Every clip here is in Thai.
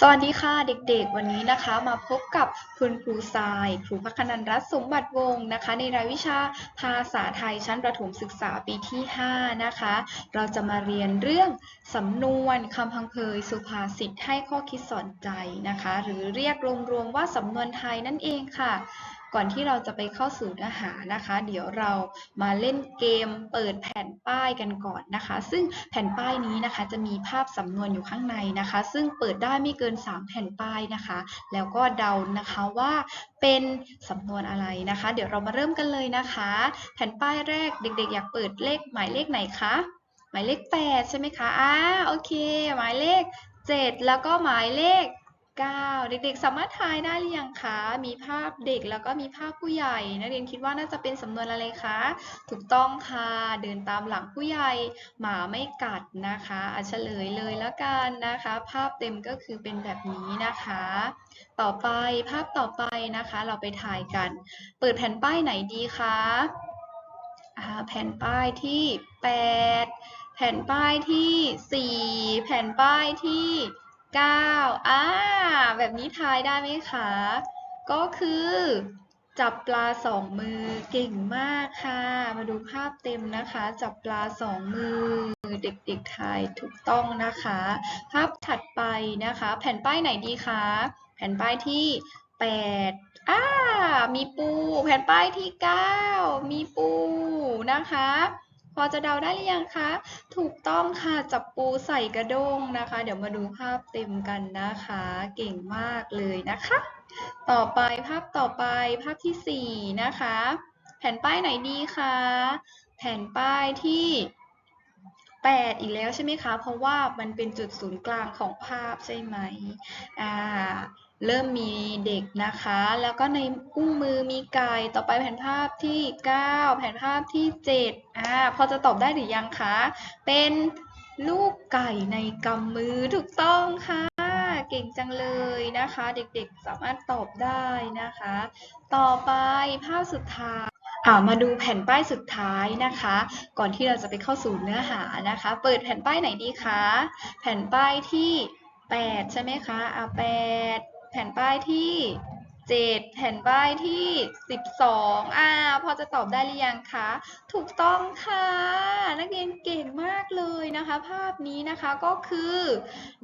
สวัสดีค่ะเด็กๆ วันนี้นะคะมาพบกับคุณครูทรายครูพักนันรัตน์สมบัติวงศ์นะคะ ในรายวิชาภาษาไทยชั้นประถมศึกษาปีที่ 5 นะคะ เราจะมาเรียนเรื่องสำนวนคำพังเพยสุภาษิตให้ข้อคิดสอนใจนะคะ หรือเรียกรวมๆว่าสำนวนไทยนั่นเองค่ะ ก่อนที่เราจะไปเข้าสู่เนื้อหานะคะ เดี๋ยวเรามาเล่นเกมเปิดแผ่นป้ายกันก่อนนะคะ ซึ่งแผ่นป้ายนี้นะคะจะมีภาพสำนวนอยู่ข้างในนะคะ ซึ่งเปิดได้ไม่เกิน 3 แผ่นป้ายนะคะ แล้วก็เดานะคะว่าเป็นสำนวนอะไรนะคะ เดี๋ยวเรามาเริ่มกันเลยนะคะ แผ่นป้ายแรกเด็ก ๆ อยากเปิดเลขหมายเลขไหนคะหมายเลข 8 ใช่ไหมคะอ่าโอเค หมายเลข 7 แล้วก็หมายเลข 9 เด็กๆ สามารถทายได้หรือยังคะ มีภาพเด็กแล้วก็มีภาพผู้ใหญ่ นักเรียนคิดว่าน่าจะเป็นสำนวนอะไรคะ ถูกต้องค่ะ เดินตามหลังผู้ใหญ่ หมาไม่กัดนะคะอะเฉลยเลยแล้วกันนะคะ ภาพเต็มก็คือเป็นแบบนี้นะคะ ต่อไปภาพต่อไปนะคะ เราไปถ่ายกัน เปิดแผ่นป้ายไหนดีคะแผ่นป้ายที่ 8 แผ่นป้ายที่ 4 แผ่นป้ายที่ 9อ่าแบบนี้ทายได้ไหมคะ ก็คือ จับปลาสองมือเก่งมากค่ะ มาดูภาพเต็มนะคะ จับปลาสองมือ เด็กๆทายถูกต้องนะคะ ภาพถัดไปนะคะ แผ่นป้ายไหนดีคะ แผ่นป้ายที่8อ่ามีปู แผ่นป้ายที่9มีปูนะคะ พอจะเดาได้หรือยังคะ ถูกต้องค่ะ จับปูใส่กระด้งนะคะ เดี๋ยวมาดูภาพเต็มกันนะคะ เก่งมากเลยนะคะ ต่อไปภาพต่อไปภาพที่ 4 นะคะ แผ่นป้ายไหนดีคะ แผ่นป้ายที่ 8 อีกแล้วใช่ไหมคะ เพราะว่ามันเป็นจุดศูนย์กลางของภาพใช่ไหมอ่า เริ่มมีเด็กนะคะ แล้วก็ในอุ้งมือมีไก่ต่อไปแผ่นภาพที่ 9 แผ่นภาพที่7อ่าพอจะตอบได้หรือยังคะ เป็นลูกไก่ในกำมือถูกต้องค่ะ เก่งจังเลยนะคะ เด็กๆสามารถตอบได้นะคะ ต่อไปภาพสุดท้ายอ่ามาดูแผ่นป้ายสุดท้ายนะคะ ก่อนที่เราจะไปเข้าสู่เนื้อหานะคะ เปิดแผ่นป้ายไหนดีคะ แผ่นป้ายที่ 8 ใช่ไหมคะอ่า8 แผ่นป้ายที่ 7 แผ่นป้ายที่ 12อ่าพอจะตอบได้หรือยังคะ ถูกต้องค่ะ นักเรียนเก่งมากเลยนะคะ ภาพนี้นะคะก็คือ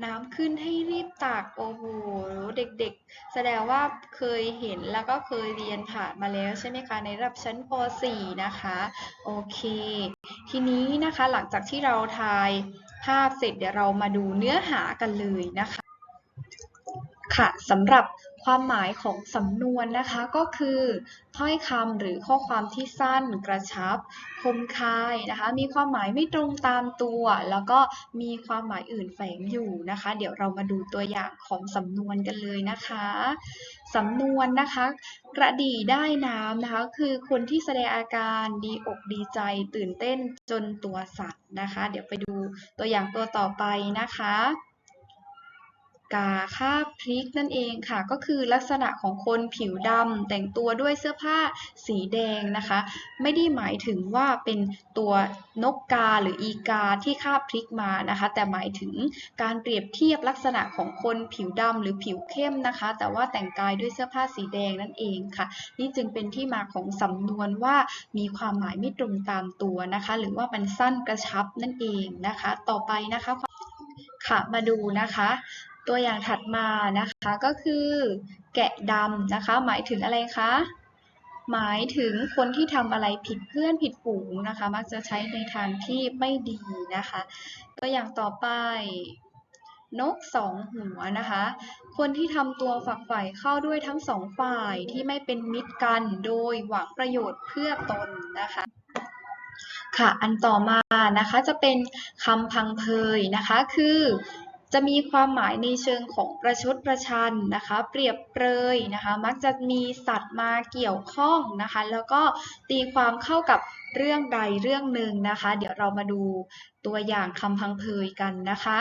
น้ำขึ้นให้รีบตัก โอ้โห เด็กๆ แสดงว่าเคยเห็นแล้วก็เคยเรียนผ่านมาแล้วใช่ไหมคะ ในระดับชั้นป .4 นะคะ โอเค ทีนี้นะคะหลังจากที่เราทายภาพเสร็จเดี๋ยวเรามาดูเนื้อหากันเลยนะคะ ค่ะสำหรับความหมายของสำนวนนะคะก็คือถ้อยคำหรือข้อความที่สั้นกระชับ คมคายนะคะ มีความหมายไม่ตรงตามตัว แล้วก็มีความหมายอื่นแฝงอยู่นะคะ เดี๋ยวเรามาดูตัวอย่างของสำนวนกันเลยนะคะสำนวนนะคะ กระดี่ได้น้ำนะคะ คือคนที่แสดงอาการดีอกดีใจตื่นเต้นจนตัวสั่นนะคะ เดี๋ยวไปดูตัวอย่างตัวต่อไปนะคะ กาคาบพริกนั่นเองค่ะ ก็คือลักษณะของคนผิวดำแต่งตัวด้วยเสื้อผ้าสีแดงนะคะ ไม่ได้หมายถึงว่าเป็นตัวนกกาหรืออีกาที่คาบพริกมานะคะ แต่หมายถึงการเปรียบเทียบลักษณะของคนผิวดำหรือผิวเข้มนะคะ แต่ว่าแต่งกายด้วยเสื้อผ้าสีแดงนั่นเองค่ะ นี่จึงเป็นที่มาของสำนวนว่ามีความหมายไม่ตรงตามตัวนะคะ หรือว่ามันสั้นกระชับนั่นเองนะคะ ต่อไปนะคะค่ะมาดูนะคะ ตัวอย่างถัดมานะคะก็คือแกะดำนะคะ หมายถึงอะไรคะ หมายถึงคนที่ทำอะไรผิดเพื่อนผิดฝูงนะคะ มักจะใช้ในทางที่ไม่ดีนะคะ ตัวอย่างต่อไปนกสองหัวนะคะ คนที่ทำตัวฝักใฝ่เข้าด้วยทั้งสองฝ่ายที่ไม่เป็นมิตรกันโดยหวังประโยชน์เพื่อตนนะคะ ค่ะ อันต่อมานะคะจะเป็นคำพังเพยนะคะ คือ จะมีความหมายในเชิงของประชดประชันนะคะ เปรียบเปรยนะคะ มักจะมีสัตว์มาเกี่ยวข้องนะคะ แล้วก็ตีความเข้ากับเรื่องใดเรื่องหนึ่งนะคะ เดี๋ยวเรามาดูตัวอย่างคำพังเพยกันนะคะ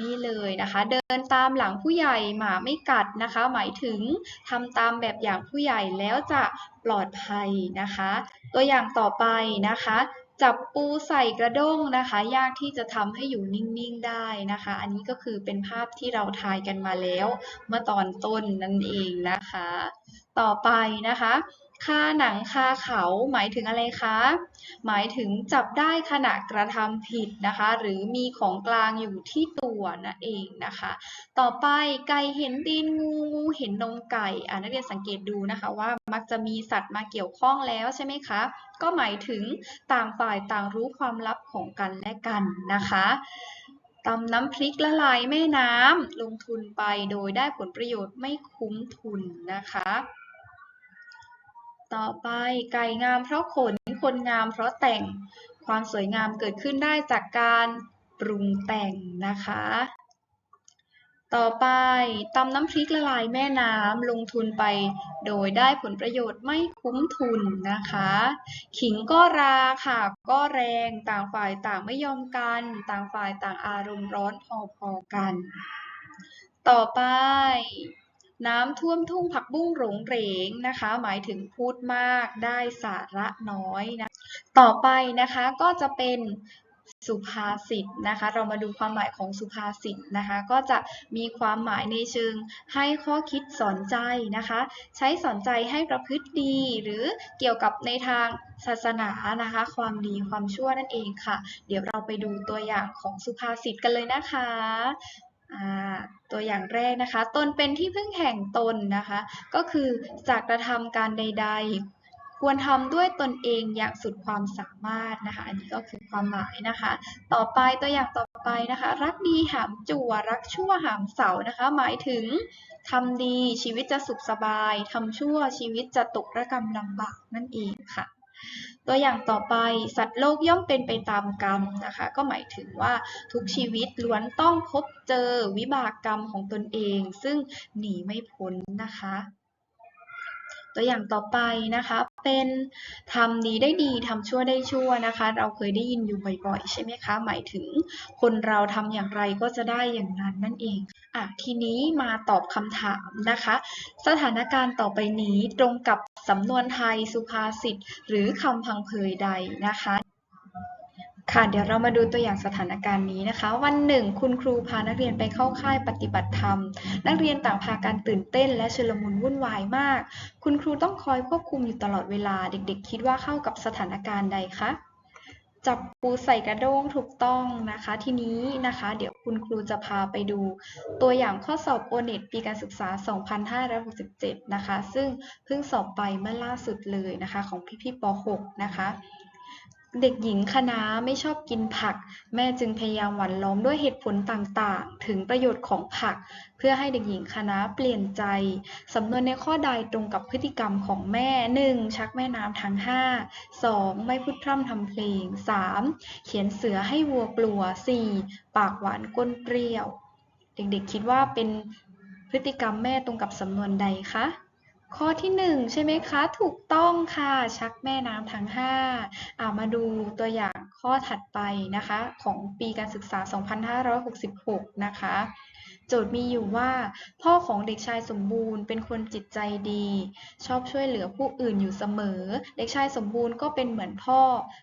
นี่เลยนะคะ เดินตามหลังผู้ใหญ่หมาไม่กัดนะคะ หมายถึงทำตามแบบอย่างผู้ใหญ่แล้วจะปลอดภัยนะคะ ตัวอย่างต่อไปนะคะ จับปูใส่กระด้งนะคะ ยากที่จะทำให้อยู่นิ่ง ๆ ได้นะคะ อันนี้ก็คือเป็นภาพที่เราทายกันมาแล้ว เมื่อตอนต้นนั่นเองนะคะ ต่อไปนะคะ คาหนังคาเขาหมายถึงอะไรคะ หมายถึงจับได้ขณะกระทำผิดนะคะ หรือมีของกลางอยู่ที่ตัวนั่นเองนะคะ ต่อไปไก่เห็นตีนงูงูเห็นนมไก่อ่านักเรียนสังเกตดูนะคะว่ามักจะมีสัตว์มาเกี่ยวข้องแล้วใช่ไหมคะก็หมายถึงต่างฝ่ายต่างรู้ความลับของกันและกันนะคะตำน้ำพริกละลายแม่น้ำลงทุนไปโดยได้ผลประโยชน์ไม่คุ้มทุนนะคะ ต่อไป ไก่งามเพราะขน คนงามเพราะแต่ง ความสวยงามเกิดขึ้นได้จากการปรุงแต่งนะคะ ต่อไปตำน้ำพริกละลายแม่น้ำลงทุนไป โดยได้ผลประโยชน์ไม่คุ้มทุนนะคะ ขิงก็ราค่ะก็แรงต่างฝ่ายต่างไม่ยอมกัน ต่างฝ่ายต่างอารมณ์ร้อนพอๆกัน ต่อไป น้ำท่วมทุ่งผักบุ้งหลงเหรงนะคะ หมายถึงพูดมากได้สาระน้อยนะ ต่อไปนะคะก็จะเป็นสุภาษิตนะคะ เรามาดูความหมายของสุภาษิตนะคะ ก็จะมีความหมายในเชิงให้ข้อคิดสอนใจนะคะ ใช้สอนใจให้ประพฤติดี หรือเกี่ยวกับในทางศาสนานะคะ ความดีความชั่วนั่นเองค่ะ เดี๋ยวเราไปดูตัวอย่างของสุภาษิตกันเลยนะคะ ตัวอย่างแรกนะคะ ตนเป็นที่พึ่งแห่งตนนะคะ ก็คือจากกระทำการใด ๆ ควรทำด้วยตนเองอย่างสุดความสามารถนะคะ อันนี้ก็คือความหมายนะคะ ต่อไปตัวอย่างต่อไปนะคะ รักดีหามจั่วรักชั่วหามเสานะคะ หมายถึงทำดีชีวิตจะสุขสบายทำชั่วชีวิตจะตกระกรรมลำบากนั่นเองค่ะ ตัวอย่างต่อไปสัตว์โลกย่อมเป็นไปตามกรรมนะคะ ก็หมายถึงว่าทุกชีวิตล้วนต้องพบเจอวิบากกรรมของตนเอง ซึ่งหนีไม่พ้นนะคะ ตัวอย่างต่อไปนะคะเป็นทำดีได้ดีทำชั่วได้ชั่วนะคะ เราเคยได้ยินอยู่บ่อยๆ ใช่ไหมคะ หมายถึงคนเราทำอย่างไรก็จะได้อย่างนั้นนั่นเองอะทีนี้มาตอบคำถามนะคะ สถานการณ์ต่อไปนี้ตรงกับสำนวนไทยสุภาษิตหรือคำพังเพยใดนะคะ ค่ะเดี๋ยวเรามาดูตัวอย่างสถานการณ์นี้นะคะ วันหนึ่งคุณครูพานักเรียนไปเข้าค่ายปฏิบัติธรรม นักเรียนต่างพากันตื่นเต้น และชุลมุนวุ่นวายมาก คุณครูต้องคอยควบคุมอยู่ตลอดเวลาเด็กๆ คิดว่าเข้ากับสถานการณ์ใดคะจับปูใส่กระด้งถูกต้องนะคะ ทีนี้นะคะ เดี๋ยวคุณครูจะพาไปดู ตัวอย่างข้อสอบโอเน็ตปีการศึกษา 2567 นะคะ ซึ่งเพิ่งสอบไปเมื่อล่าสุดเลยนะคะ ของพี่ๆป .6 นะคะ เด็กหญิงคณะไม่ชอบกินผัก แม่จึงพยายามหว่านล้อมด้วยเหตุผลต่างๆ ถึงประโยชน์ของผัก เพื่อให้เด็กหญิงคณะเปลี่ยนใจ สำนวนในข้อใดตรงกับพฤติกรรมของแม่ 1. ชักแม่น้ำทั้ง 5 2. ไม่พูดพร่ำทำเพลง 3. เขียนเสือให้วัวกลัว 4. ปากหวานก้นเปรี้ยว เด็กๆคิดว่าเป็นพฤติกรรมแม่ตรงกับสำนวนใดคะ ข้อที่หนึ่งใช่ไหมคะ ถูกต้องค่ะ ชักแม่น้ำทั้งห้าอ่ามาดูตัวอย่างข้อถัดไปนะคะ ของปีการศึกษา 2566 นะคะโจทย์มีอยู่ว่า พ่อของเด็กชายสมบูรณ์เป็นคนจิตใจดี ชอบช่วยเหลือผู้อื่นอยู่เสมอ เด็กชายสมบูรณ์ก็เป็นเหมือนพ่อ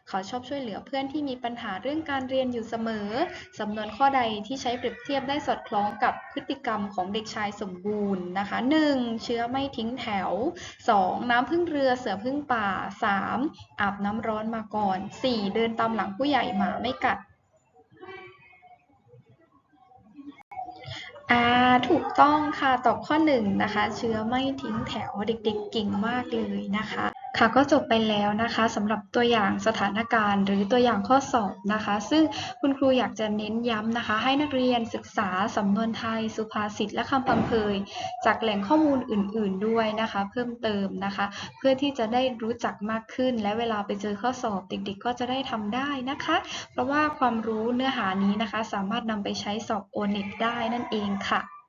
เขาชอบช่วยเหลือเพื่อนที่มีปัญหาเรื่องการเรียนอยู่เสมอ สำนวนข้อใดที่ใช้เปรียบเทียบได้สอดคล้องกับพฤติกรรมของเด็กชายสมบูรณ์นะคะ 1. เชื้อไม่ทิ้งแถว 2. น้ำพึ่งเรือเสือพึ่งป่า 3. อาบน้ำร้อนมาก่อน 4. เดินตามหลังผู้ใหญ่หมาไม่กัด อ่าถูกต้องค่ะ ตอบข้อหนึ่งนะคะ เชื้อไม่ทิ้งแถวเด็กๆเก่งมากเลยนะคะ ค่ะก็จบไปแล้วนะคะสำหรับตัวอย่างสถานการณ์ หรือตัวอย่างข้อสอบนะคะ ซึ่งคุณครูอยากจะเน้นย้ำนะคะ ให้นักเรียนศึกษาสำนวนไทย สุภาษิตและคำพังเพยจากแหล่งข้อมูลอื่น ๆ ด้วยนะคะ เพิ่มเติมนะคะ เพื่อที่จะได้รู้จักมากขึ้น และเวลาไปเจอข้อสอบเด็ก ๆ ก็จะได้ทำได้นะคะ เพราะว่าความรู้เนื้อหานี้นะคะ สามารถนำไปใช้สอบโอเน็ตได้นั่นเองค่ะ